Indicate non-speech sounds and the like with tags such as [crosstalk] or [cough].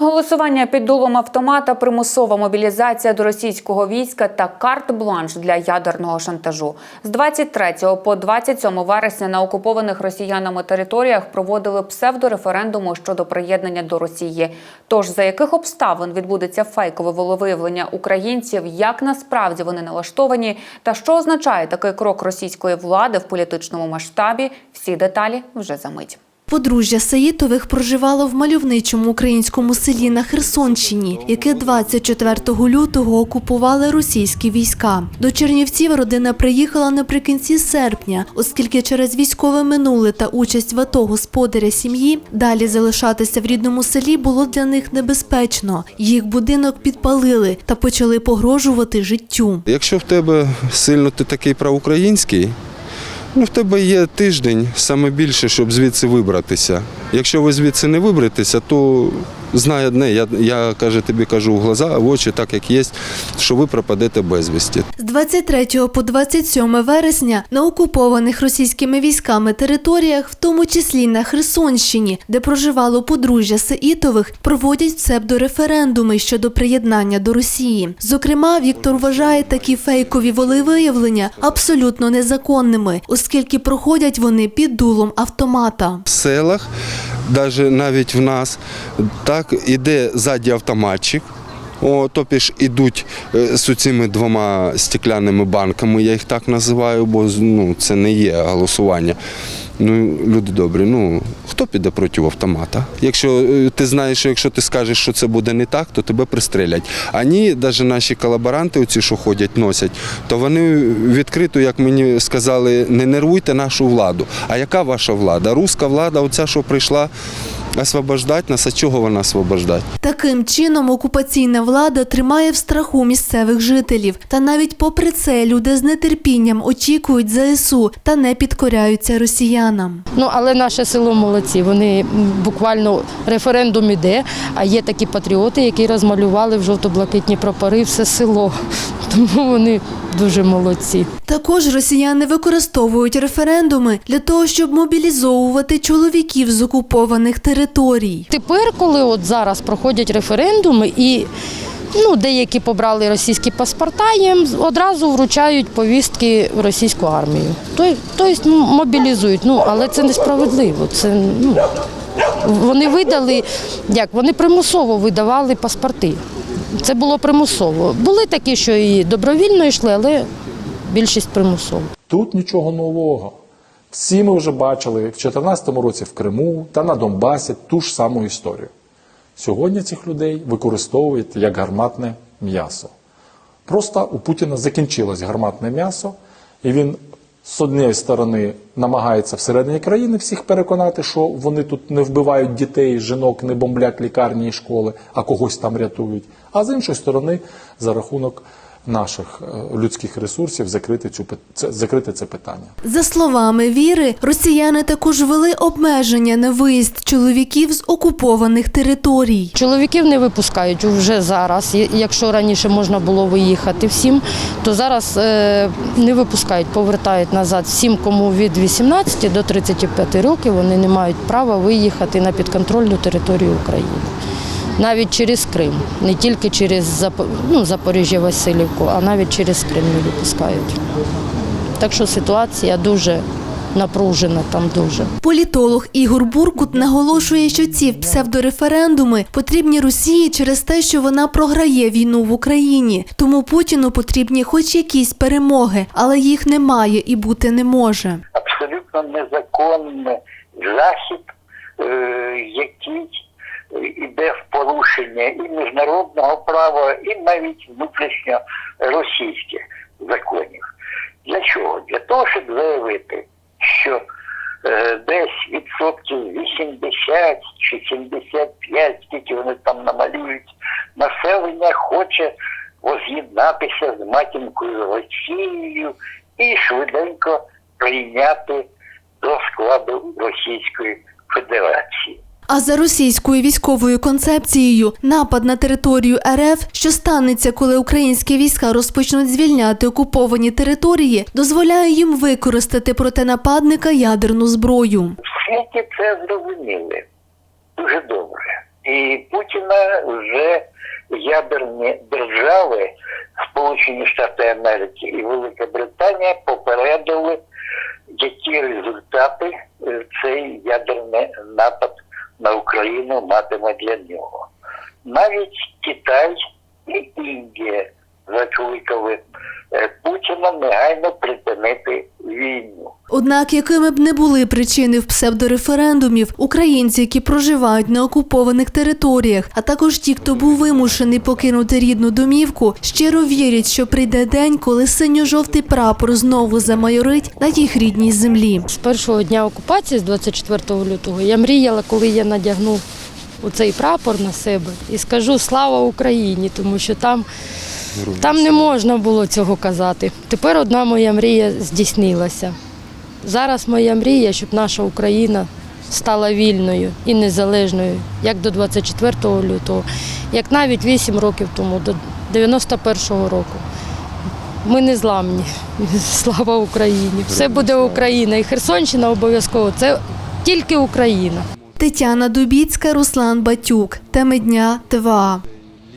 Голосування під дулом автомата, примусова мобілізація до російського війська та карт-бланш для ядерного шантажу. З 23 по 27 вересня на окупованих росіянами територіях проводили псевдореферендуми щодо приєднання до Росії. Тож за яких обставин відбудеться фейкове волевиявлення українців, як насправді вони налаштовані, та що означає такий крок російської влади в політичному масштабі, всі деталі вже за мить. Подружжя Саїтових проживало в мальовничому українському селі на Херсонщині, яке 24 лютого окупували російські війська. До Чернівців родина приїхала наприкінці серпня, оскільки через військове минуле та участь в АТО господаря сім'ї далі залишатися в рідному селі було для них небезпечно. Їх будинок підпалили та почали погрожувати життю. Якщо в тебе сильно ти такий проукраїнський, ну в тебе є тиждень саме більше, щоб звідси вибратися. Якщо ви звідси не виберетеся, то знай одне, я, я каже, тобі кажу в глаза, в очі, так як є, що ви пропадете безвісті. З 23 по 27 вересня на окупованих російськими військами територіях, в тому числі на Херсонщині, де проживало подружжя Сеїтових, проводять псевдореферендуми щодо приєднання до Росії. Зокрема, Віктор вважає такі фейкові волевиявлення абсолютно незаконними, оскільки проходять вони під дулом автомата. В селах, навіть навіть в нас, так іде ззаді автоматчик. О, топіш ідуть е, з цими двома стеклянними банками, я їх так називаю, бо ну, це не є голосування. Ну, люди добрі, ну хто піде проти автомата? Якщо е, ти знаєш, що якщо ти скажеш, що це буде не так, то тебе пристрелять. А ні, навіть наші колаборанти, оці, що ходять, носять, то вони відкрито, як мені сказали, не нервуйте нашу владу. А яка ваша влада? Руська влада, оця, що прийшла освобождати нас, а чого вона освобождати? Таким чином окупаційна влада тримає в страху місцевих жителів. Та навіть попри це люди з нетерпінням очікують ЗСУ та не підкоряються росіянам. Ну але наше село молодці. Вони буквально референдум іде. А є такі патріоти, які розмалювали в жовто-блакитні прапори все село. [laughs] Тому вони дуже молодці. Також росіяни використовують референдуми для того, щоб мобілізовувати чоловіків з окупованих територій. Тепер, коли от зараз проходять референдуми і ну, деякі побрали російські паспорта, їм одразу вручають повістки в російську армію. Тобто мобілізують. Ну, але це несправедливо. Це, ну, вони видали, як вони примусово видавали паспорти. Це було примусово. Були такі, що і добровільно йшли, але більшість примусово. Тут нічого нового. Всі ми вже бачили в 2014 році в Криму та на Донбасі ту ж саму історію. Сьогодні цих людей використовують як гарматне м'ясо. Просто у Путіна закінчилось гарматне м'ясо, і він з однієї сторони намагається всередині країни всіх переконати, що вони тут не вбивають дітей, жінок, не бомблять лікарні і школи, а когось там рятують. А з іншої сторони, за рахунок наших е, людських ресурсів закрити, цю, це, закрити це питання. За словами Віри, росіяни також ввели обмеження на виїзд чоловіків з окупованих територій. Чоловіків не випускають вже зараз. Якщо раніше можна було виїхати всім, то зараз е, не випускають, повертають назад всім, кому від 18 до 35 років вони не мають права виїхати на підконтрольну територію України. Навіть через Крим, не тільки через ну, Запоріжжя Васильівку, а навіть через Крим не випускають. Так що ситуація дуже напружена там дуже. Політолог Ігор Буркут наголошує, що ці псевдореферендуми потрібні Росії через те, що вона програє війну в Україні. Тому Путіну потрібні хоч якісь перемоги, але їх немає і бути не може. абсолютно незаконний захід, е, який йде в порушення і міжнародного права, і навіть внутрішньо російських законів. Для чого? Для того, щоб заявити, що е, десь відсотків 80 чи 75, скільки вони там намалюють, населення хоче воз'єднатися з матінкою Росією і швиденько прийняти до складу Російської Федерації. А за російською військовою концепцією напад на територію РФ, що станеться, коли українські війська розпочнуть звільняти окуповані території, дозволяє їм використати проти нападника ядерну зброю. В світі це зрозуміли дуже добре. І Путіна вже ядерні держави, Сполучені Штати Америки і Велика Британія попередили, які результати е, цей Україну матиме для нього. Навіть Китай і Індія закликали е, Путіна негайно припинити війну. Однак, якими б не були причини в псевдореферендумів, українці, які проживають на окупованих територіях, а також ті, хто був вимушений покинути рідну домівку, щиро вірять, що прийде день, коли синьо-жовтий прапор знову замайорить на їх рідній землі. З першого дня окупації, з 24 лютого, я мріяла, коли я надягну оцей прапор на себе і скажу слава Україні, тому що там, там не можна було цього казати. Тепер одна моя мрія здійснилася. Зараз моя мрія, щоб наша Україна стала вільною і незалежною, як до 24 лютого, як навіть 8 років тому, до 91-го року. Ми не зламні. [laughs] Слава Україні! Все буде Україна. І Херсонщина обов'язково. Це тільки Україна. Тетяна Дубіцька, Руслан Батюк. Теми дня ТВА.